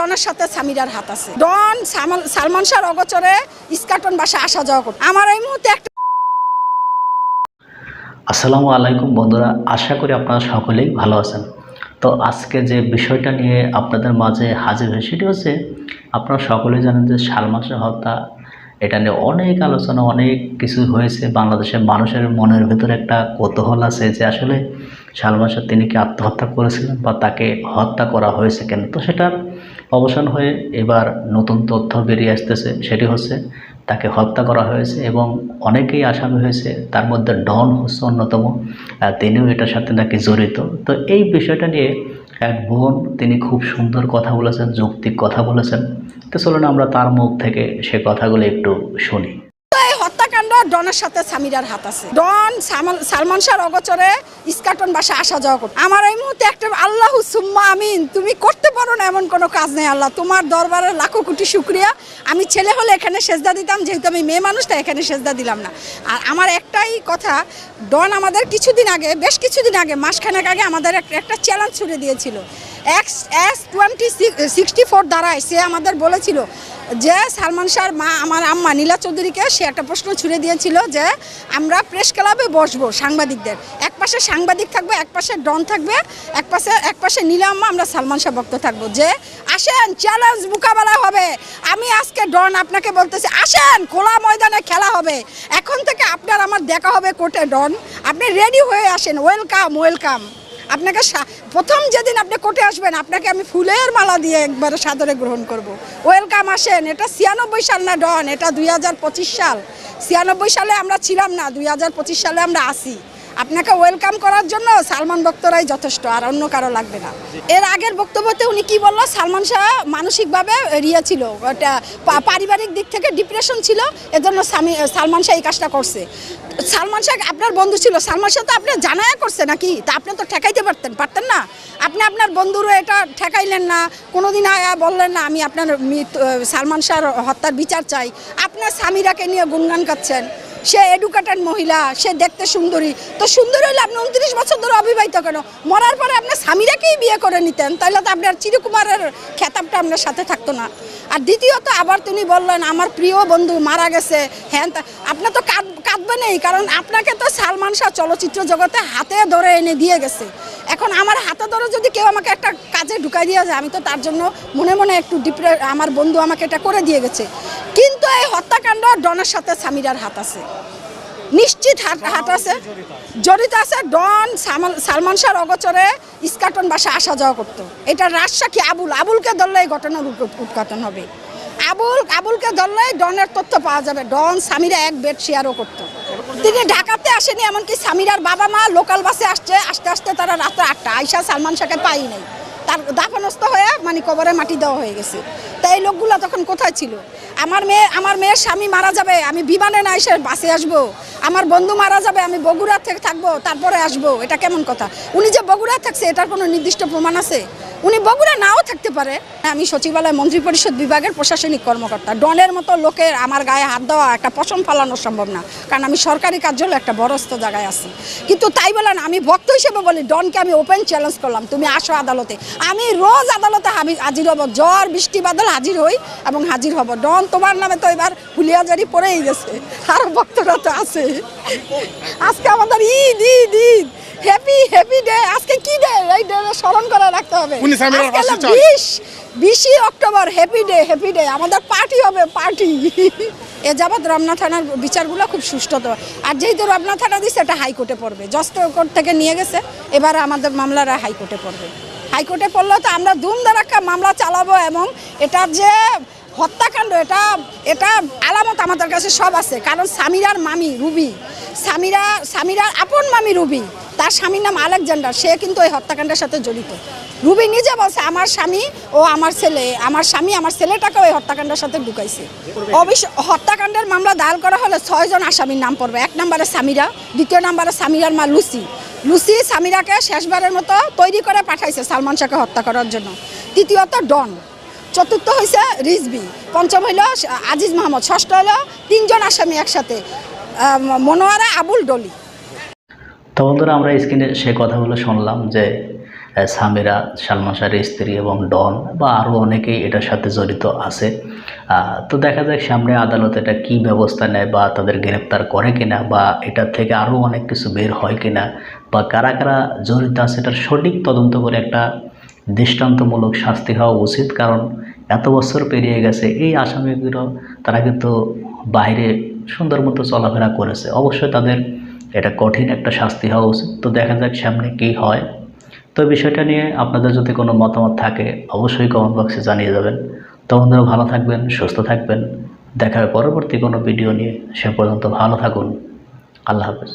ডনের সাথে সামিরার হাত আছে। ডন সালমান শাহর অগচরে ইস্কাটন বাসা আসা যাওয়া করতো আমার এই মুহূর্তে একটা আসসালামু আলাইকুম বন্ধুরা, আশা করি আপনারা সকলেই ভালো আছেন। তো আজকে যে বিষয়টা নিয়ে আপনাদের মাঝে হাজির হয়েছে সেটি হচ্ছে আপনারা সকলেই জানেন যে সালমান শাহ হত্যা এটা নিয়ে অনেক আলোচনা, অনেক কিছু হয়েছে। বাংলাদেশের মানুষের মনের ভেতরে একটা কৌতূহল আছে যে আসলে শাহ তিনি কি আত্মহত্যা করেছিলেন বা তাকে হত্যা করা হয়েছে কেন? তো সেটার অবসান হয়ে এবার নতুন তথ্য বেরিয়ে আসতেছে, সেটি হচ্ছে তাকে হত্যা করা হয়েছে এবং অনেকেই আসামি হয়েছে, তার মধ্যে ডন হচ্ছে অন্যতম তিনিও এটার সাথে নাকি জড়িত। তো এই বিষয়টা নিয়ে এক বোন, তিনি খুব সুন্দর কথা বলেছেন, যৌক্তিক কথা বলেছেন। তো চলুন আমরা তার মুখ থেকে সে কথাগুলো একটু শুনি। ডনের সাথে সামিরার হাত আছে। ডন সালমান শাহর অগচরে ইস্কাটন বাসা আসা যাওয়া করতো। আমার এই মুহূর্তে একটা আল্লাহ সুম্মা আমিন, তুমি করতে পারো না এমন কোনো কাজ নেই আল্লাহ। তোমার দরবারে লাখো কোটি শুক্রিয়া। আমি ছেলে হলে এখানে সেজদা দিতাম, যেহেতু আমি মেয়ে মানুষ, তাই এখানে সেজদা দিলাম না। আর আমার একটাই কথা, ডন আমাদের কিছুদিন আগে, বেশ কিছুদিন আগে, মাসখানেক আগে আমাদের এক- একটা চ্যালেঞ্জ ছুড়ে দিয়েছিল। X S twenty sixty four দ্বারায় সে আমাদের বলেছিল যে সালমান শাহর মা, আমার আম্মা নীলা চৌধুরীকে সে একটা প্রশ্ন ছুড়ে দিয়েছিল যে আমরা প্রেস ক্লাবে বসবো সাংবাদিকদের। এক পাশে সাংবাদিক থাকবে, এক পাশে ডন থাকবে, এক পাশে এক পাশে নীলা আম্মা, আমরা সালমান শাহ ভক্ত থাকব যে, আসেন চ্যালেঞ্জ মোকাবেলা হবে। আমি আজকে ডন আপনাকে বলতেছি, আসেন, খোলা ময়দানে খেলা হবে। এখন থেকে আপনার আমার দেখা হবে কোর্টে ডন। আপনি রেডি হয়ে আসেন। ওয়েলকাম ওয়েলকাম আপনাকে প্রথম যেদিন আপনি কোর্টে আসবেন, আপনাকে আমি ফুলের মালা দিয়ে একবারে সাদরে গ্রহণ করব। ওয়েলকাম আসেন, এটা ছিয়ানব্বই সাল না ডন, এটা দুই হাজার পঁচিশ সাল। ছিয়ানব্বই সালে আমরা ছিলাম না, দুই হাজার পঁচিশ সালে আমরা আসি। আপনাকে ওয়েলকাম করার জন্য সালমান বক্তরাই যথেষ্ট, আর অন্য কারও লাগবে না। এর আগের বক্তব্যতে উনি কি বলল? সালমান শাহ মানসিকভাবে রিয়া ছিল, ওটা পারিবারিক দিক থেকে ডিপ্রেশন ছিল, এজন্য স্বামী, সালমান শাহ এই কাজটা করছে। সালমান শাহ আপনার বন্ধু ছিল, সালমান শাহ তো আপনি জানায় করছে নাকি? তা আপনি তো ঠেকাইতে পারতেন পারতেন না। আপনি আপনার বন্ধুরও এটা ঠেকাইলেন না, কোনোদিন আয়া বললেন না, আমি আপনার সালমান শাহর হত্যার বিচার চাই। আপনার স্বামীরাকে নিয়ে গুনগান করছেন সে এডুকেটেড মহিলা, সে দেখতে সুন্দরী। তো সুন্দর হইলে আপনি উনত্রিশ বছর ধরে অবিবাহিত কেন? মরার পরে আপনার স্বামীরাকেই বিয়ে করে নিতেন, তাহলে তো আপনার চিরকুমারের খেতাবটা আপনার সাথে থাকতো না। আর দ্বিতীয়ত আবার তিনি বললেন, আমার প্রিয় বন্ধু মারা গেছে। হ্যাঁ আপনার তো কাঁদ, কাঁদবে নেই, কারণ আপনাকে তো সালমান শাহ চলচ্চিত্র জগতে হাতে ধরে এনে দিয়ে গেছে। এখন আমার হাতে ধরে যদি কেউ আমাকে একটা কাজে ঢুকাই দিয়ে যায়, আমি তো তার জন্য মনে মনে একটু ডিপ্রে আমার বন্ধু আমাকে এটা করে দিয়ে গেছে। কিন্তু এই হত্যাকাণ্ড ডনের সাথে সামিরার হাত আছে। নিশ্চিত হাত আছে। জড়িত আছে ডন সালমান শাহর অগোচরে ইস্কাটন বাসা আসা যাওয়া করতো। এটা রাজশাখী আবুল আবুলকে ধরলে এই ঘটনার উদ্ঘাটন হবে। আবুল আবুলকে ধরলে ডনের তথ্য পাওয়া যাবে। ডন সামিরা এক বেড শেয়ারও করতো। তিনি ঢাকাতে আসেনি, এমনকি সামিরার বাবা মা লোকাল বাসে আসছে, আস্তে আস্তে তারা রাত্রে আটটা। আইসা সালমান শাহকে পাই নাই। তার দাফনস্থ হয়ে মানে কবরে মাটি দেওয়া হয়ে গেছে। তাই এই লোকগুলো তখন কোথায় ছিল? আমার মেয়ে, আমার মেয়ের স্বামী মারা যাবে, আমি বিমানে না এসে বাসে আসব। আমার বন্ধু মারা যাবে, আমি বগুড়া থেকে থাকব, তারপরে আসব। এটা কেমন কথা? উনি যে বগুড়া থাকছে, এটার কোনো নির্দিষ্ট প্রমাণ আছে? উনি বগুড়া নাও থাকতে পারে। আমি সচিবালয় মন্ত্রিপরিষদ বিভাগের প্রশাসনিক কর্মকর্তা। ডনের মতো লোকের আমার গায়ে হাত দেওয়া একটা পশম ফালানো সম্ভব না। কারণ আমি সরকারি কার্যালয়ে একটা বড়স্ত জায়গায় আছি। কিন্তু তাই বলেন আমি ভক্ত হিসেবে বলি, ডনকে আমি ওপেন চ্যালেঞ্জ করলাম, তুমি আসো আদালতে। আমি রোজ আদালতে হাবি- হাজির হব, জ্বর, বৃষ্টি বাদল হাজির হই এবং হাজির হব। ডন তোমার নামে তো এবার হুলিয়াজারি পড়েই গেছে। আরও ভক্তরা তো আছে। আজকে আমাদের Eid Eid Eid. Happy happy day আজকে কি ডে এই ডে স্মরণ করে রাখতে হবে। চাই। বিশই October happy day happy day আমাদের পার্টি হবে পার্টি এ যাবৎ রমনা থানার বিচারগুলো খুব সুষ্ঠুত আর যেহেতু রমনা থানা দিচ্ছে এটা হাইকোর্টে পড়বে। জজ কোর্ট থেকে নিয়ে গেছে এবার আমাদের মামলারা হাইকোর্টে পড়বে। হাইকোর্টে পড়লে তো আমরা ধুমধারাক্কা মামলা চালাবো এবং এটার যে হত্যাকাণ্ড এটা এটা আলামত আমাদের কাছে সব আছে। কারণ সামিরার মামি রুবি সামিরা সামিরার আপন মামি রুবি তার স্বামীর নাম আলেকজান্ডার, সে কিন্তু ওই হত্যাকাণ্ডের সাথে জড়িত। রুবি নিজে বলছে, আমার স্বামী ও আমার ছেলে, আমার স্বামী আমার ছেলেটাকেও ওই হত্যাকাণ্ডের সাথে ঢুকাইছে। অবশ্য হত্যাকাণ্ডের মামলা দায়ের করা হলে ছয়জন আসামির নাম পড়বে। এক নম্বরে সামিরা, দ্বিতীয় নম্বরে সামিরার মা লুসি। লুসি সামিরাকে শেষবারের মতো তৈরি করে পাঠাইছে সালমান শাহকে হত্যা করার জন্য। তৃতীয়ত ডন। চতুর্থ হয়েছে রিজবি পঞ্চম হইল আজিজ মাহমদ। ষষ্ঠ হলো তিনজন আসামি একসাথে। মনোয়ারা আবুল ডলি। তো বন্ধুরা, আমরা স্ক্রিনে সে কথাগুলো শুনলাম যে সামিরা সালমান শাহের স্ত্রী এবং ডন বা আরও অনেকেই এটার সাথে জড়িত আছে। তো দেখা যাক সামনে আদালত এটা কী ব্যবস্থা নেয় বা তাদের গ্রেপ্তার করে কিনা বা এটার থেকে আরও অনেক কিছু বের হয় কিনা বা কারা কারা জড়িত আছে এটার সঠিক তদন্ত করে একটা দৃষ্টান্তমূলক শাস্তি হওয়া উচিত। কারণ এত বছর পেরিয়ে গেছে, এই আসামিগুলো তারা কিন্তু বাইরে সুন্দর মতো চলাফেরা করেছে। অবশ্যই তাদের এটা কঠিন একটা শাস্তি হওয়া উচিত। তো দেখা যাক সামনে কি হয়। তো বিষয়টা নিয়ে আপনাদের যদি কোনো মতামত থাকে, অবশ্যই কমেন্ট বক্সে জানিয়ে যাবেন। তো ভালো থাকবেন, সুস্থ থাকবেন। দেখা পরবর্তী কোনো ভিডিও নিয়ে। সে পর্যন্ত ভালো থাকুন। আল্লাহ হাফেজ।